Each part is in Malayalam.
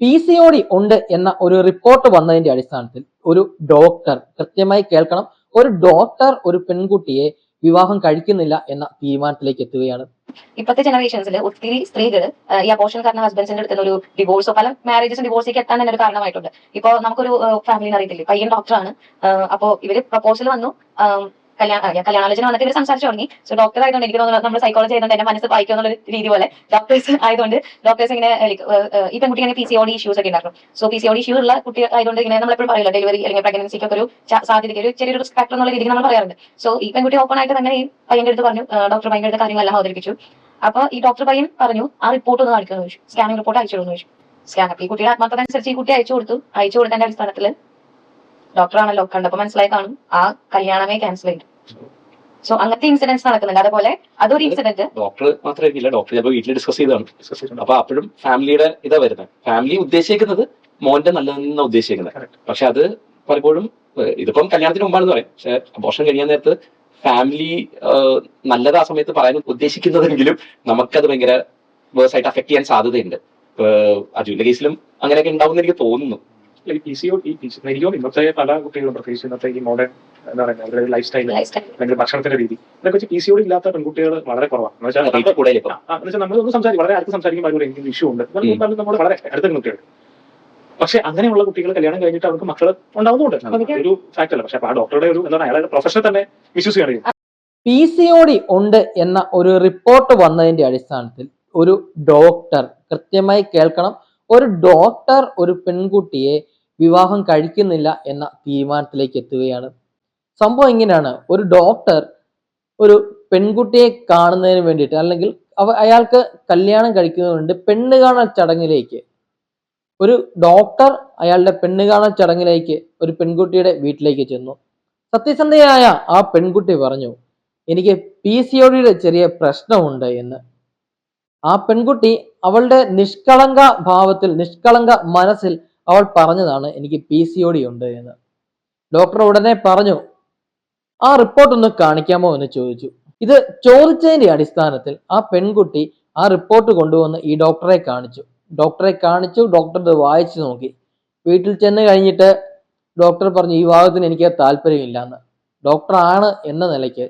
പി സി ഒ ഡി ഉണ്ട് എന്ന ഒരു റിപ്പോർട്ട് വന്നതിന്റെ അടിസ്ഥാനത്തിൽ ഒരു ഡോക്ടർ കൃത്യമായി കേൾക്കണം. ഒരു ഡോക്ടർ ഒരു പെൺകുട്ടിയെ വിവാഹം കഴിക്കുന്നില്ല എന്ന തീരുമാനത്തിലേക്ക് എത്തുകയാണ്. ഇപ്പോഴത്തെ ജനറേഷൻസിൽ ഒത്തിരി സ്ത്രീകൾ ഈ അപോഷൻ കാരണം ഹസ്ബൻഡ്സിന്റെ അടുത്ത് ഒരു ഡിവോഴ്സോ പല മാരേജസും ഡിവോഴ്സിലേക്ക് എത്താൻ തന്നെ ഒരു കാരണമായിട്ടുണ്ട്. ഇപ്പൊ നമുക്കൊരു ഫാമിലി അറിയത്തില്ലേ? പയ്യൻ ഡോക്ടറാണ് അപ്പോ ഇവർ പ്രപ്പോസൽ വന്നു. കല്യാണ കല്യാണാലോചന വന്നിട്ട് ഇവർ സംസാരിച്ചു തുടങ്ങി. സോ ഡോക്ടർ ആയതുകൊണ്ട് എനിക്ക് തോന്നുന്നു നമ്മൾ സൈക്കോളജി ആയതുകൊണ്ട് എന്റെ മനസ്സ് വായിക്കുന്നുള്ള രീതി പോലെ ഡോക്ടേഴ്സ് ആയതുകൊണ്ട് ഡോക്ടേഴ്സ് ഇങ്ങനെ ഈ പെൺകുട്ടി ഇങ്ങനെ പി സി ഒ ഇഷ്യൂസ് ഒക്കെ ഉണ്ടായിരുന്നു. So P C O issue ഉള്ള കുട്ടി ആയതുകൊണ്ട് ഇങ്ങനെ നമ്മൾ എപ്പോഴും പറയില്ല ഡെലിവറി അല്ലെങ്കിൽ പ്രഗ്നൻസിക്ക് ഒക്കെ ഒരു സാധ്യതയ്ക്ക് ഒരു ചെറിയൊരു റിസ്ക് ഫാക്ടർ എന്നുള്ള രീതിയിൽ നമ്മൾ പറയാറുണ്ട്. സോ ഈ പെൺകുട്ടി ഓപ്പൺ ആയിട്ട് തന്നെ ഈ പയ്യന്റെ അടുത്ത് പറഞ്ഞു ഡോക്ടർ ഭയങ്കര അടുത്ത് കാര്യങ്ങളെല്ലാം അവതരിപ്പിച്ചു. അപ്പൊ ഈ ഡോക്ടർ പയ്യൻ പറഞ്ഞു ആ റിപ്പോർട്ട് ഒന്ന് കാണിക്കുന്നു ചോദിച്ചു. സ്കാനിംഗ് റിപ്പോർട്ട് അയച്ചു ചോദിച്ചു. സ്കാൻ അപ്പൊ ഈ കുട്ടിയുടെ ആത്മാർത്ഥത അനുസരിച്ച് ഈ കുട്ടി അയച്ചു കൊടുത്തു. അയച്ചു കൊടുത്തതിന്റെ അടിസ്ഥാനത്തിൽ ഡോക്ടറാണല്ലോ കണ്ടപ്പോ മനസ്സിലായി കാണും ആ കല്യാണമേ ക്യാൻസൽ ചെയ്തു സോ അങ്ങനത്തെ ഇൻസിഡൻസ് നടക്കുന്നുണ്ട്. അതുപോലെ അതൊരു ഇൻസിഡന്റ് ഡോക്ടർ മാത്രമായിരിക്കില്ല ഡോക്ടർ ചിലപ്പോൾ വീട്ടിൽ ഡിസ്കസ് ചെയ്താണ്. അപ്പൊ അപ്പോഴും ഫാമിലിയുടെ ഇതാ വരുന്നത്. ഫാമിലി ഉദ്ദേശിക്കുന്നത് മോന്റെ നല്ലതെന്ന ഉദ്ദേശിക്കുന്നത്. പക്ഷെ അത് പലപ്പോഴും ഇതിപ്പം കല്യാണത്തിന് മുമ്പാണെന്ന് പറയും. പക്ഷെ അബോഷൻ കഴിയാൻ നേരത്ത് ഫാമിലി നല്ലത് ആ സമയത്ത് പറയാൻ ഉദ്ദേശിക്കുന്നതെങ്കിലും നമുക്കത് ഭയങ്കര വേഴ്സായിട്ട് അഫക്ട് ചെയ്യാൻ സാധ്യതയുണ്ട്. അജുവിന്റെ കേസിലും അങ്ങനെയൊക്കെ ഉണ്ടാവും എനിക്ക് തോന്നുന്നു. ഈ പി സി ഒ ഈ പി സി എനിക്ക് ഇന്നത്തെ പല കുട്ടികളും പ്രത്യേകിച്ച് ഇന്നത്തെ ഈ മോഡേൺ എന്താ പറയുക അവരുടെ ലൈഫ് സ്റ്റൈൽ ലൈഫ് സ്റ്റൈൽ അല്ലെങ്കിൽ ഭക്ഷണത്തിന്റെ രീതി ഇതൊക്കെ വെച്ച് പി സി ഇല്ലാത്ത പെൺകുട്ടികൾ വളരെ കുറവാണ് എന്ന് വെച്ചാൽ റേറ്റ് കൂടുതൽ എന്ന് വെച്ചാൽ നമ്മൾ ഒന്ന് സംസാരിക്കും വളരെ അടുത്ത് സംസാരിക്കുമ്പോൾ അതിലൂടെ എനിക്ക് ഇഷ്യൂ ഉണ്ട്. പറഞ്ഞാൽ നമ്മൾ വളരെ അടുത്ത കുട്ടികൾ പക്ഷെ അങ്ങനെയുള്ള കുട്ടികൾ കല്യാണം കഴിഞ്ഞിട്ട് അവർക്ക് മക്കൾ ഉണ്ടാവുന്നുണ്ട്. അതൊക്കെ- ഒരു ഫാക്ടല്ല അല്ല. പക്ഷെ ആ ഡോക്ടറുടെ ഒരു എന്താണ് അയാളുടെ പ്രൊഫഷനെ തന്നെ മിസ്യൂസ് ചെയ്യണം പി സി ഒ ഡി ഉണ്ട് എന്ന ഒരു റിപ്പോർട്ട് വന്നതിന്റെ അടിസ്ഥാനത്തിൽ ഒരു ഡോക്ടർ കൃത്യമായി കേൾക്കണം. ഒരു ഡോക്ടർ ഒരു പെൺകുട്ടിയെ വിവാഹം കഴിക്കുന്നില്ല എന്ന തീരുമാനത്തിലേക്ക് എത്തുകയാണ്. സംഭവം എങ്ങനെയാണ്? ഒരു ഡോക്ടർ ഒരു പെൺകുട്ടിയെ കാണുന്നതിന് വേണ്ടിയിട്ട് അല്ലെങ്കിൽ അവ അയാൾക്ക് കല്യാണം കഴിക്കുന്നതുകൊണ്ട് പെണ്ണ് കാണൽ ചടങ്ങിലേക്ക് ഒരു ഡോക്ടർ അയാളുടെ പെണ്ണ് കാണൽ ചടങ്ങിലേക്ക് ഒരു പെൺകുട്ടിയുടെ വീട്ടിലേക്ക് ചെന്നു. സത്യസന്ധയായ ആ പെൺകുട്ടി പറഞ്ഞു എനിക്ക് പി സി ഒ ഡിയുടെ ചെറിയ പ്രശ്നമുണ്ട് എന്ന്. ആ പെൺകുട്ടി അവളുടെ നിഷ്കളങ്ക ഭാവത്തിൽ നിഷ്കളങ്ക മനസ്സിൽ അവൾ പറഞ്ഞതാണ് എനിക്ക് പി സി ഒ ഡി ഉണ്ട് എന്ന്. ഡോക്ടർ ഉടനെ പറഞ്ഞു ആ റിപ്പോർട്ട് ഒന്ന് കാണിക്കാമോ എന്ന് ചോദിച്ചു. ഇത് ചോദിച്ചതിന്റെ അടിസ്ഥാനത്തിൽ ആ പെൺകുട്ടി ആ റിപ്പോർട്ട് കൊണ്ടുവന്ന് ഈ ഡോക്ടറെ കാണിച്ചു. ഡോക്ടറെ കാണിച്ചു ഡോക്ടർ ഇത് വായിച്ചു നോക്കി. വീട്ടിൽ ചെന്ന് കഴിഞ്ഞിട്ട് ഡോക്ടർ പറഞ്ഞു ഈ ഭാഗത്തിന് എനിക്ക് താല്പര്യമില്ല എന്ന്. ഡോക്ടറാണ് എന്ന നിലയ്ക്ക്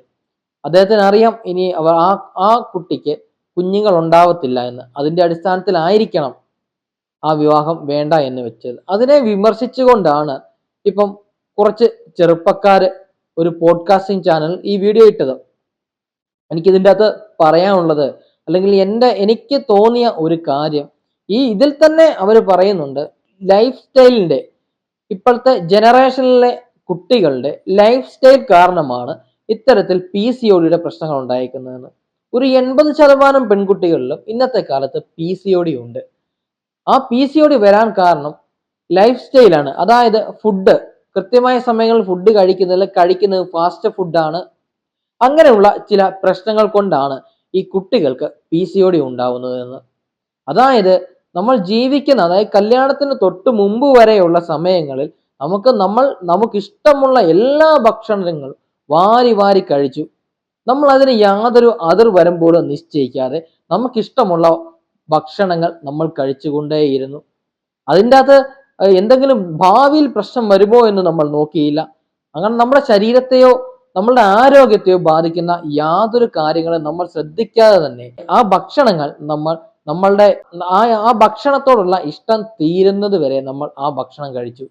അദ്ദേഹത്തിന് അറിയാം ഇനി അവർ ആ ആ കുട്ടിക്ക് കുഞ്ഞുങ്ങൾ ഉണ്ടാവത്തില്ല എന്ന്. അതിന്റെ അടിസ്ഥാനത്തിലായിരിക്കണം ആ വിവാഹം വേണ്ട എന്ന് വെച്ചത്. അതിനെ വിമർശിച്ചുകൊണ്ടാണ് ഇപ്പം കുറച്ച് ചെറുപ്പക്കാര് ഒരു പോഡ്കാസ്റ്റിംഗ് ചാനൽ ഈ വീഡിയോ ഇട്ടത്. എനിക്കിതിന്റെ അകത്ത് പറയാനുള്ളത് അല്ലെങ്കിൽ എന്റെ എനിക്ക് തോന്നിയ ഒരു കാര്യം ഈ ഇതിൽ തന്നെ അവർ പറയുന്നുണ്ട് ലൈഫ് സ്റ്റൈലിന്റെ ഇപ്പോഴത്തെ ജനറേഷനിലെ കുട്ടികളുടെ ലൈഫ് സ്റ്റൈൽ കാരണമാണ് ഇത്തരത്തിൽ പി സി ഒ ഡിയുടെ പ്രശ്നങ്ങൾ ഉണ്ടായിരിക്കുന്നതെന്ന്. ഒരു എൺപത് ശതമാനം പെൺകുട്ടികളിലും ഇന്നത്തെ കാലത്ത് പി സി ഒ ഡി ഉണ്ട്. ആ പി സി വരാൻ കാരണം ലൈഫ് സ്റ്റൈലാണ് അതായത് ഫുഡ് കൃത്യമായ സമയങ്ങളിൽ ഫുഡ് കഴിക്കുന്നില്ല കഴിക്കുന്നത് ഫാസ്റ്റ് ഫുഡാണ് അങ്ങനെയുള്ള ചില പ്രശ്നങ്ങൾ കൊണ്ടാണ് ഈ കുട്ടികൾക്ക് പി സി ഒ ഡി ഉണ്ടാവുന്നത് അതായത് നമ്മൾ ജീവിക്കുന്ന അതായത് കല്യാണത്തിന് തൊട്ട് മുമ്പ് വരെയുള്ള സമയങ്ങളിൽ നമുക്ക് നമ്മൾ നമുക്കിഷ്ടമുള്ള എല്ലാ ഭക്ഷണങ്ങളും വാരി വാരി കഴിച്ചു. നമ്മൾ അതിന് യാതൊരു അതിർ വരുമ്പോഴും നിശ്ചയിക്കാതെ നമുക്കിഷ്ടമുള്ള ഭക്ഷണങ്ങൾ നമ്മൾ കഴിച്ചുകൊണ്ടേയിരുന്നു. അതിന്റെ അകത്ത് എന്തെങ്കിലും ഭാവിയിൽ പ്രശ്നം വരുമോ എന്ന് നമ്മൾ നോക്കിയില്ല. അങ്ങനെ നമ്മുടെ ശരീരത്തെയോ നമ്മളുടെ ആരോഗ്യത്തെയോ ബാധിക്കുന്ന യാതൊരു കാര്യങ്ങളും നമ്മൾ ശ്രദ്ധിക്കാതെ തന്നെ ആ ഭക്ഷണങ്ങൾ നമ്മൾ നമ്മളുടെ ആ ആ ഭക്ഷണത്തോടുള്ള ഇഷ്ടം തീരുന്നത് വരെ നമ്മൾ ആ ഭക്ഷണം കഴിച്ചു.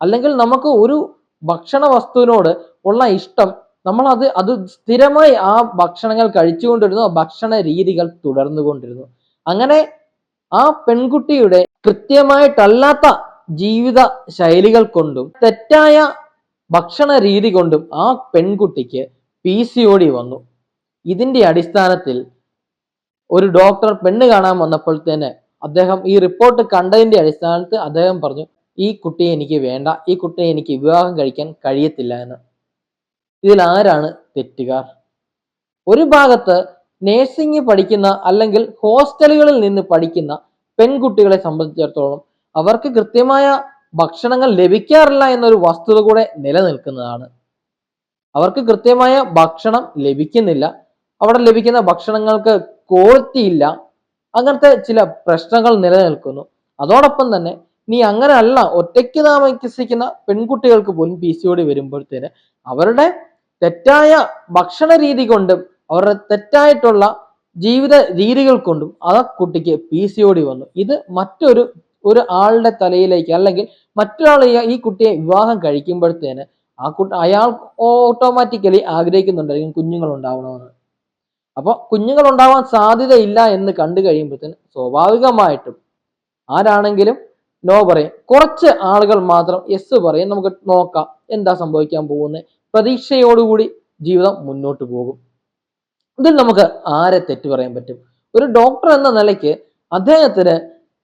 അല്ലെങ്കിൽ നമുക്ക് ഒരു ഭക്ഷണ വസ്തുവിനോട് ഉള്ള ഇഷ്ടം നമ്മൾ അത് അത് സ്ഥിരമായി ആ ഭക്ഷണങ്ങൾ കഴിച്ചുകൊണ്ടിരുന്നു ആ ഭക്ഷണ രീതികൾ തുടർന്നുകൊണ്ടിരുന്നു. അങ്ങനെ ആ പെൺകുട്ടിയുടെ കൃത്യമായിട്ടല്ലാത്ത ജീവിത ശൈലികൾ കൊണ്ടും തെറ്റായ ഭക്ഷണ രീതി കൊണ്ടും ആ പെൺകുട്ടിക്ക് പി സി വന്നു. ഇതിന്റെ അടിസ്ഥാനത്തിൽ ഒരു ഡോക്ടർ പെണ്ണ് കാണാൻ വന്നപ്പോൾ തന്നെ അദ്ദേഹം ഈ റിപ്പോർട്ട് കണ്ടതിന്റെ അടിസ്ഥാനത്തിൽ അദ്ദേഹം പറഞ്ഞു ഈ കുട്ടിയെ എനിക്ക് വേണ്ട ഈ കുട്ടിയെ എനിക്ക് വിവാഹം കഴിക്കാൻ കഴിയത്തില്ല എന്ന്. ഇതിൽ ആരാണ് തെറ്റുകാർ? ഒരു ഭാഗത്ത് നേഴ്സിംഗ് പഠിക്കുന്ന അല്ലെങ്കിൽ ഹോസ്റ്റലുകളിൽ നിന്ന് പഠിക്കുന്ന പെൺകുട്ടികളെ സംബന്ധിച്ചിടത്തോളം അവർക്ക് കൃത്യമായ ഭക്ഷണങ്ങൾ ലഭിക്കാറില്ല എന്നൊരു വസ്തുത കൂടെ നിലനിൽക്കുന്നതാണ്. അവർക്ക് കൃത്യമായ ഭക്ഷണം ലഭിക്കുന്നില്ല. അവിടെ ലഭിക്കുന്ന ഭക്ഷണങ്ങൾക്ക് ക്വാളിറ്റി ഇല്ല. അങ്ങനത്തെ ചില പ്രശ്നങ്ങൾ നിലനിൽക്കുന്നു. അതോടൊപ്പം തന്നെ നീ അങ്ങനെയല്ല ഒറ്റയ്ക്ക് താമസിക്കുന്ന പെൺകുട്ടികൾക്ക് പോലും പി സി ഒ വരുമ്പോഴത്തേന് അവരുടെ തെറ്റായ ഭക്ഷണ രീതി കൊണ്ടും അവരുടെ തെറ്റായിട്ടുള്ള ജീവിത രീതികൾ കൊണ്ടും ആ കുട്ടിക്ക് പി സി വന്നു. ഇത് മറ്റൊരു ഒരു ആളുടെ തലയിലേക്ക് അല്ലെങ്കിൽ മറ്റൊരാൾ ഈ- ഈ കുട്ടിയെ വിവാഹം കഴിക്കുമ്പോഴത്തേന് ആ കുട്ടി അയാൾ ഓട്ടോമാറ്റിക്കലി ആഗ്രഹിക്കുന്നുണ്ടായിരിക്കും കുഞ്ഞുങ്ങൾ ഉണ്ടാവണമെന്ന് അപ്പോൾ കുഞ്ഞുങ്ങൾ ഉണ്ടാവാൻ സാധ്യതയില്ല എന്ന് കണ്ടു കഴിയുമ്പോഴത്തേന് സ്വാഭാവികമായിട്ടും ആരാണെങ്കിലും നോ പറയും. കുറച്ച് ആളുകൾ മാത്രം എസ് പറയും. നമുക്ക് നോക്കാം എന്താ സംഭവിക്കാൻ പോകുന്നത്. പ്രതീക്ഷയോടുകൂടി ജീവിതം മുന്നോട്ട് പോകും. ഇതിൽ നമുക്ക് ആരെ തെറ്റു പറയാൻ പറ്റും? ഒരു ഡോക്ടർ എന്ന നിലയ്ക്ക് അദ്ദേഹത്തിന്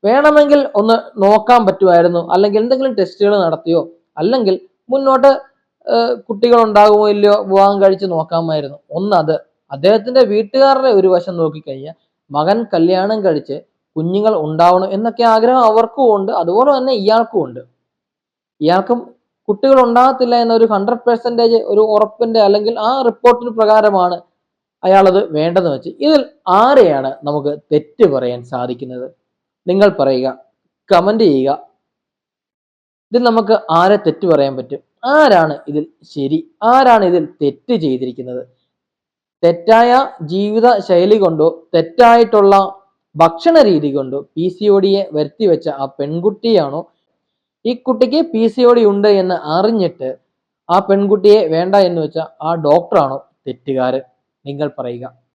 വേണമെങ്കിൽ ഒന്ന് നോക്കാൻ പറ്റുമായിരുന്നു. അല്ലെങ്കിൽ എന്തെങ്കിലും ടെസ്റ്റുകൾ നടത്തിയോ? അല്ലെങ്കിൽ മുന്നോട്ട് കുട്ടികൾ ഉണ്ടാകുമോ ഇല്ലയോ വിവാഹം കഴിച്ച് നോക്കാമായിരുന്നു. ഒന്നത് അദ്ദേഹത്തിന്റെ വീട്ടുകാരുടെ ഒരു വശം നോക്കിക്കഴിഞ്ഞാൽ മകൻ കല്യാണം കഴിച്ച് കുഞ്ഞുങ്ങൾ ഉണ്ടാവണം എന്നൊക്കെ ആഗ്രഹം അവർക്കും ഉണ്ട്. അതുപോലെ തന്നെ ഇയാൾക്കും ഉണ്ട്. ഇയാൾക്കും കുട്ടികൾ ഉണ്ടാകത്തില്ല എന്നൊരു ഹൺഡ്രഡ് പെർസെന്റേജ് ഒരു ഉറപ്പിന്റെ അല്ലെങ്കിൽ ആ റിപ്പോർട്ടിന് പ്രകാരമാണ് അയാളത് വേണ്ടെന്ന് വെച്ച് ഇതിൽ ആരെയാണ് നമുക്ക് തെറ്റ് പറയാൻ സാധിക്കുന്നത്? നിങ്ങൾ പറയുക കമന്റ് ചെയ്യുക. ഇതിൽ നമുക്ക് ആരെ തെറ്റ് പറയാൻ പറ്റും? ആരാണ് ഇതിൽ ശരി? ആരാണ് ഇതിൽ തെറ്റ് ചെയ്തിരിക്കുന്നത്? തെറ്റായ ജീവിത ശൈലി കൊണ്ടോ തെറ്റായിട്ടുള്ള ഭക്ഷണ രീതി കൊണ്ടോ പി സി ഒ ഡിയെ വരുത്തി വെച്ച ആ പെൺകുട്ടിയാണോ? ഈ കുട്ടിക്ക് പി സി ഒ ഡി ഉണ്ട് എന്ന് അറിഞ്ഞിട്ട് ആ പെൺകുട്ടിയെ വേണ്ട എന്ന് വെച്ച ആ ഡോക്ടറാണോ തെറ്റുകാരൻ? നിങ്ങൾ പറയുക.